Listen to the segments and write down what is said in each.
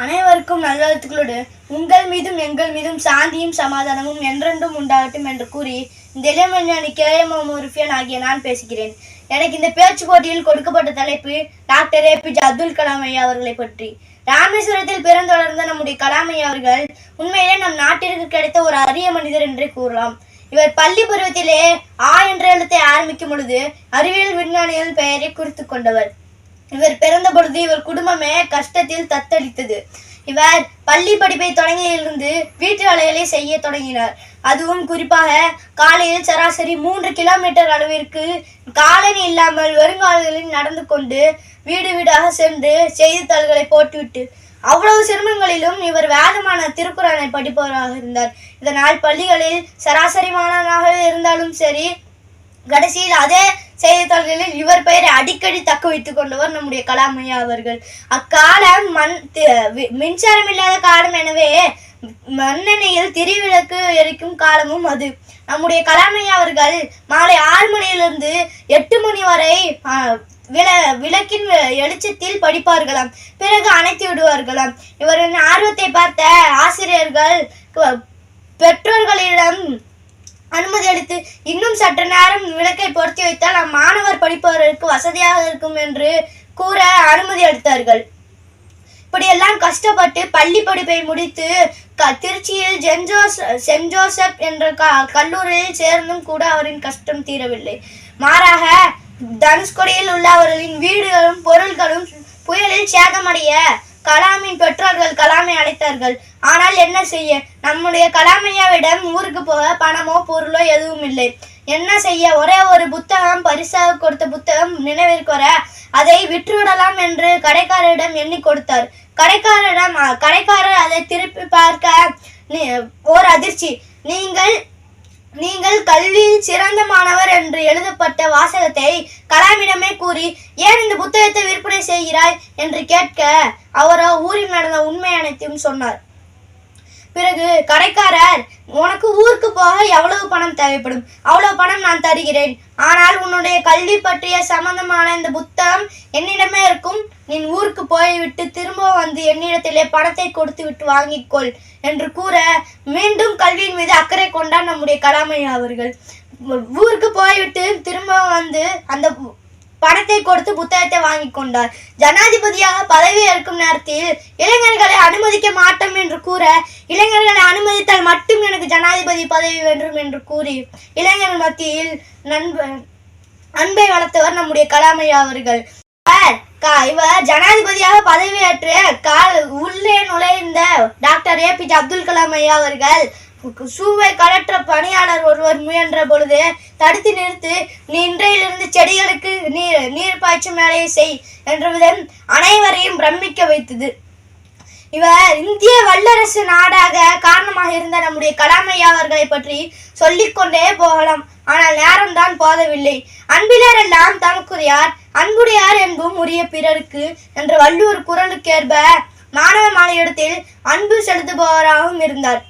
அனைவருக்கும் நல்வாழ்த்துக்களோடு உங்கள் மீதும் எங்கள் மீதும் சாந்தியும் சமாதானமும் என்றென்றும் உண்டாகட்டும் என்று கூறி இந்த இளமஞானி கேஎம் முருஃபியன் ஆகிய நான் பேசுகிறேன். எனக்கு இந்த பேச்சு போட்டியில் கொடுக்கப்பட்ட தலைப்பு டாக்டர் ஏபிஜே அப்துல் கலாம் ஐயா அவர்களை பற்றி. ராமேஸ்வரத்தில் பிறந்து வளர்ந்த நம்முடைய கலாம் ஐயா அவர்கள் உண்மையிலே நம் நாட்டிற்கு கிடைத்த ஒரு அரிய மனிதர் என்றே கூறலாம். இவர் பள்ளி பருவத்திலே ஆ என்ற எழுத்தை ஆரம்பிக்கும் பொழுது அறிவியல் விஞ்ஞானிகள் பெயரை குறித்து கொண்டவர். இவர் பிறந்த பொழுது இவர் குடும்பமே கஷ்டத்தில் தத்தளித்தது. இவர் பள்ளி படிப்பை தொடங்கியிலிருந்து வீட்டு வேலைகளை செய்ய தொடங்கினார். அதுவும் குறிப்பாக காலையில் சராசரி மூன்று கிலோமீட்டர் அளவிற்கு காலணி இல்லாமல் வருங்காலங்களில் நடந்து கொண்டு வீடு வீடாக சென்று செய்தித்தாள்களை போட்டுவிட்டு அவ்வளவு சிரமங்களிலும் இவர் வேதமான திருக்குறளை படிப்பவராக இருந்தார். இதனால் பள்ளிகளில் சராசரி மாணவனாக இருந்தாலும் சரி கடைசியில் அதே செய்தித்தாள்களில் இவர் பெயரை அடிக்கடி தக்க வைத்துக் கொண்டவர் நம்முடைய கலாமையா அவர்கள். அக்காலம் மண் தி- மின்சாரம் இல்லாத காலம் எனவே மண்ணெண்ணெயில் திரிவிளக்கு எரிக்கும் காலமும் அது. நம்முடைய கலாமையா அவர்கள் மாலை ஆறு மணியிலிருந்து எட்டு மணி வரை வில விள விளக்கின் எளிச்சத்தில் வெளிச்சத்தில் படிப்பார்களாம். பிறகு அணைத்து விடுவார்களாம். இவரின் ஆர்வத்தை பார்த்த ஆசிரியர்கள் பெற்றோர்களிடம் அனுமதி அளித்து இன்னும் சற்று நேரம் விளக்கை பொருத்தி வைத்தால் அம்மாணவர் படிப்பவர்களுக்கு வசதியாக இருக்கும் என்று கூற அனுமதி அளித்தார்கள் இப்படியெல்லாம் கஷ்டப்பட்டு பள்ளி படிப்பை முடித்து க திருச்சியில் ஜென்ஜோஸ் ஜோஸ் சென்ட் ஜோசப் என்ற க கல்லூரியில் சேர்ந்தும் கூட அவரின் கஷ்டம் தீரவில்லை. மாறாக தனுஷ்கோடியில் உள்ள அவர்களின் வீடுகளும் பொருள்களும் புயலில் சேதமடைய கலாமின் பெற்றோர்கள் கலாமை அழைத்தார்கள் ஆனால் என்ன செய்ய? நம்முடைய கலாமையாவிடம் ஊருக்கு போக பணமோ பொருளோ எதுவும் இல்லை. என்ன செய்ய? ஒரே ஒரு புத்தகம் பரிசாக கொடுத்த புத்தகம் நினைவிற்கு வர அதை விற்றுவிடலாம் என்று கடைக்காரரிடம் எண்ணி கொடுத்தார். கடைக்காரரிடம் கடைக்காரர் அதை திருப்பி பார்க்க ஓர் அதிர்ச்சி. நீங்கள் நீங்கள் கல்வியில் சிறந்த மாணவர் என்று எழுதப்பட்ட வாசகத்தை கலாமிடமே கூறி ஏன் இந்த புத்தகத்தை விற்பனை செய்கிறாய்? என்று கேட்க அவரோ ஊரில் நடந்த உண்மை அனைத்தையும் சொன்னார். பிறகு கடைக்காரர் உனக்கு ஊருக்கு போக எவ்வளவு பணம் தேவைப்படும்? அவ்வளவு பணம் நான் தருகிறேன். ஆனால் உன்னுடைய கல்வி பற்றிய சம்பந்தமான இந்த புத்தகம் என்னிடமே இருக்கும். நீ ஊருக்கு போய்விட்டு திரும்ப வந்து என்னிடத்திலே பணத்தை கொடுத்து விட்டு வாங்கிக்கொள் என்று கூற மீண்டும் கல்வியின் மீது அக்கறை கொண்டார் நம்முடைய கலாமையா அவர்கள். ஊருக்கு போய்விட்டு திரும்ப வந்து அந்த பணத்தை கொடுத்து புத்தகத்தை வாங்கி கொண்டார். ஜனாதிபதியாக பதவி ஏற்கும் நேரத்தில் இளைஞர்களை அனுமதிக்க மாட்டோம் என்று கூற இளைஞர்களை அனுமதித்தால் மட்டும் எனக்கு ஜனாதிபதி பதவி வேண்டும் என்று கூறி இளைஞர் மத்தியில் நண்ப அன்பை வளர்த்தவர் நம்முடைய கலாமையா அவர்கள். இவர் இவர் ஜனாதிபதியாக பதவியேற்று கால் உள்ளே நுழைந்த டாக்டர் ஏபிஜே அப்துல் கலாம் ஐயா அவர்கள் சூவை கலற்ற பணியாளர் முயன்ற பொழுது தடுத்து நிறுத்து நீ இன்றையிலிருந்து செடிகளுக்கு நீர் நீர் பாய்ச்சும் வேலையை செய் என்ற விதம் அனைவரையும் பிரமிக்க வைத்தது. இவர் இந்திய வல்லரசு நாடாக காரணமாக இருந்த நம்முடைய கலாமையா அவர்களை பற்றி சொல்லிக்கொண்டே போகலாம். ஆனால் நேரம் தான் போதவில்லை. அன்பிலர் எல்லாம் தமக்குரியார் அன்புடையார் என்பும் உரிய பிறருக்கு என்ற வள்ளுவர் குரலுக்கேற்ப மாணவ மாலையிடத்தில் அன்பு செலுத்துபவராகவும் இருந்தார்.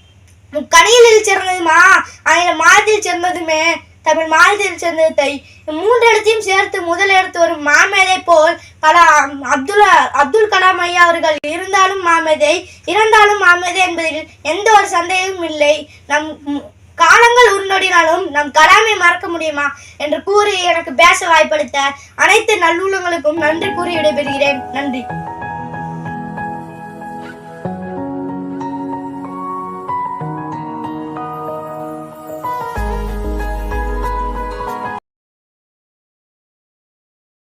கணியில் சேர்ந்ததுமா? அதில் மாதத்தில் சேர்ந்ததுமே. தமிழ் மாதத்தில் சிறந்தது தை மூன்று இடத்தையும் சேர்த்து முதல் எடுத்து வரும் மாமேதை போல் பல அப்துல் அப்துல் கலாம் ஐயா அவர்கள் இருந்தாலும் மாமேதை இறந்தாலும் மாமேதை என்பதில் எந்த ஒரு சந்தேகமும் இல்லை. நம் காலங்கள் உன்னொடினாலும் நம் கலாமை மறக்க முடியுமா? என்று கூறி எனக்கு பேச வாய்ப்பளித்த அனைத்து நல்லுள்ளங்களுக்கும் நன்றி கூறி விடைபெறுகிறேன். நன்றி.